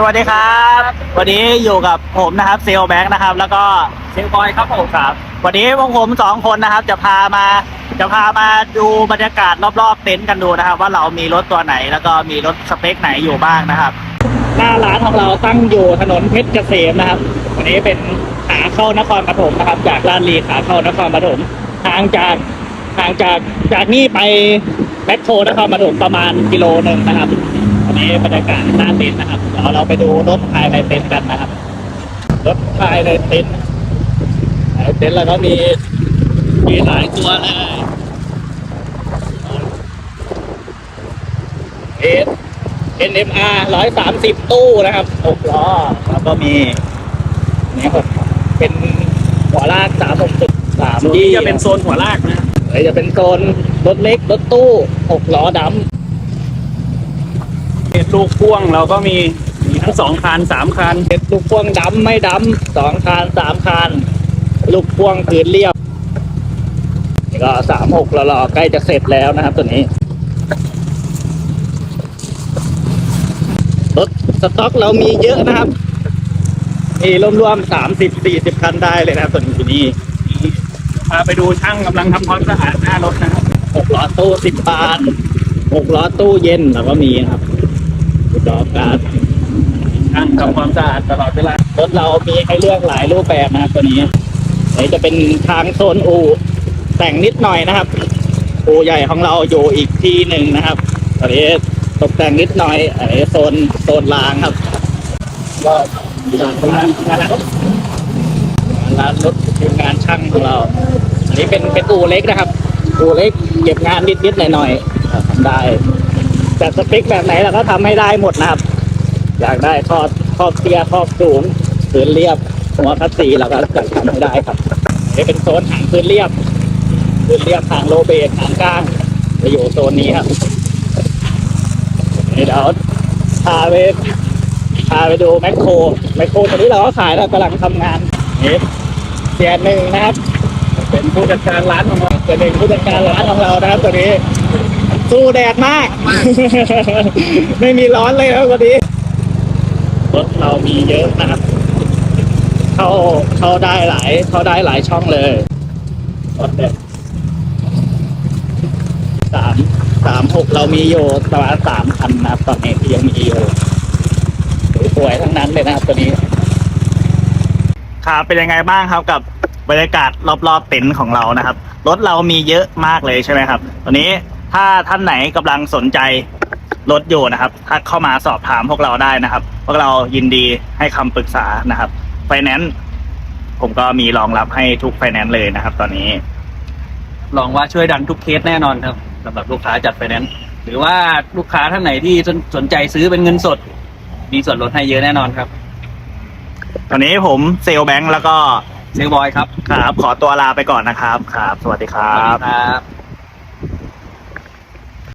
สวัสดีครับ วันนี้อยู่กับผมนะครับเซลแบงค์นะครับ แล้วก็เซลบอยครับผมครับ วันนี้พวกผมสองคนนะครับ จะพามาจะพามาดูบรรยากาศรอบๆเต็นท์กันดูนะครับ ว่าเรามีรถตัวไหน แล้วก็มีรถสเปคไหนอยู่บ้างนะครับ หน้าร้านของเราตั้งอยู่ถนนเพชรเกษมนะครับ วันนี้เป็นขาเข้านครปฐมนะครับ จากลาดลีขาเข้านครปฐมทางจากทางจากจากนี่ไปแบ็คโพนครปฐมประมาณกิโลหนึ่งนะครับ วันนี้บรรยากาศหน้าเต็นท์นะครับเดี๋ยวเราไปดูรถภายในเต็นท์กันนะครับ รถภายในเต็นท์ภายในเต็นท์แล้วก็มีมีหลายตัวเลยเอส NMR ร้อยสามสิบตู้นะครับหกล้อแล้วก็มีนี่หกเป็นหัวลากสามหกจุดสามส่วนนี้จะเป็นโซนหัวลากนะเดี๋ยวจะเป็นโซนรถเล็กรถตู้หกล้อด ลูกพ่วงเราก็มีมีทั้งสองคันสามคันเป็นลูกพ่วงดำไม่ดำสองคันสามคัน ลูกพ่วงพื้นเรียบนี่ก็สามหกหล่อๆใกล้จะเสร็จแล้วนะครับตัวนี้รถสต็อกเรามีเยอะนะครับมีรวมๆสามสิบสี่สิบคันได้เลยนะครับตัวนี้ตัวนี้พาไปดูช่างกำลังทำความสะอาดหน้ารถนะครับหกล้อตู้สิบบาทหกล้อตู้เย็นเราก็มีครับ ดอกการดช่างทำความสะอาดตลอดเวลารถเรามีให้เลือกหลายรูปแบบนะครับตัวนี้อันนี้จะเป็นทางโซนอูแต่งนิดหน่อยนะครับ อูใหญ่ของเราอยู่อีกที่หนึ่งนะครับอันนี้ตกแต่งนิดหน่อยอันนี้โซนโซนรางครับ ก็ร้านร้านรถร้านรถทีมงานช่างของเรา อันนี้เป็นเป็นอูเล็กนะครับ อูเล็กเก็บงานนิดนิดๆหน่อยหน่อยๆทำได้ แต่สเปคแบบไหนเราก็ทำให้ได้หมดนะครับ อยากได้ครอบครอบเตี้ยครอบสูงพื้นเรียบหัวคัสซีเราก็จะทำให้ได้ครับนี่เป็นโซนหางพื้นเรียบพื้นเรียบหางโลเบสหางก้างจะอยู่โซนนี้ครับนี่เดี๋ยวพาไปพาไปดูแมคโครแมคโครตัวนี้เราก็ขายแล้วกำลังทำงานนี่เสียหนึ่งนะครับ เป็นผู้จัดการร้านของเราเป็นหนึ่งผู้จัดการร้านของเรานะครับตัวนี้ สู้แดดมาก ไม่มีร้อนเลยครับวันนี้รถเรามีเยอะนะครับ เข้าเข้าได้หลาย เข้าได้หลายช่องเลยรถเนี่ยสามสามหกเรามีอยู่ประมาณสามคันนะครับ ตอนนี้ที่ยังมีอยู่สวยๆทั้งนั้นเลยนะครับตัวนี้ครับเป็นยังไงบ้างครับกับบรรยากาศรอบๆเต็นท์ของเรานะครับรถเรามีเยอะมากเลยใช่ไหมครับ ตอนนี้ ถ้าท่านไหนกำลังสนใจรถอยู่นะครับทักเข้ามาสอบถามพวกเราได้นะครับ พวกเรายินดีให้คำปรึกษานะครับไฟแนนซ์ผมก็มีรองรับให้ทุกไฟแนนซ์เลยนะครับ ตอนนี้ ลองว่าช่วยดันทุกเคสแน่นอนครับสำหรับลูกค้าจัดไฟแนนซ์หรือว่าลูกค้าท่านไหนที่สนสนใจซื้อเป็นเงินสด มีส่วนลดให้เยอะแน่นอนครับตอนนี้ผมเซลแบงค์แล้วก็เซลบอยครับครับขอตัวลาไปก่อนนะครับครับ สวัสดีครัสวัสบ ดีครับ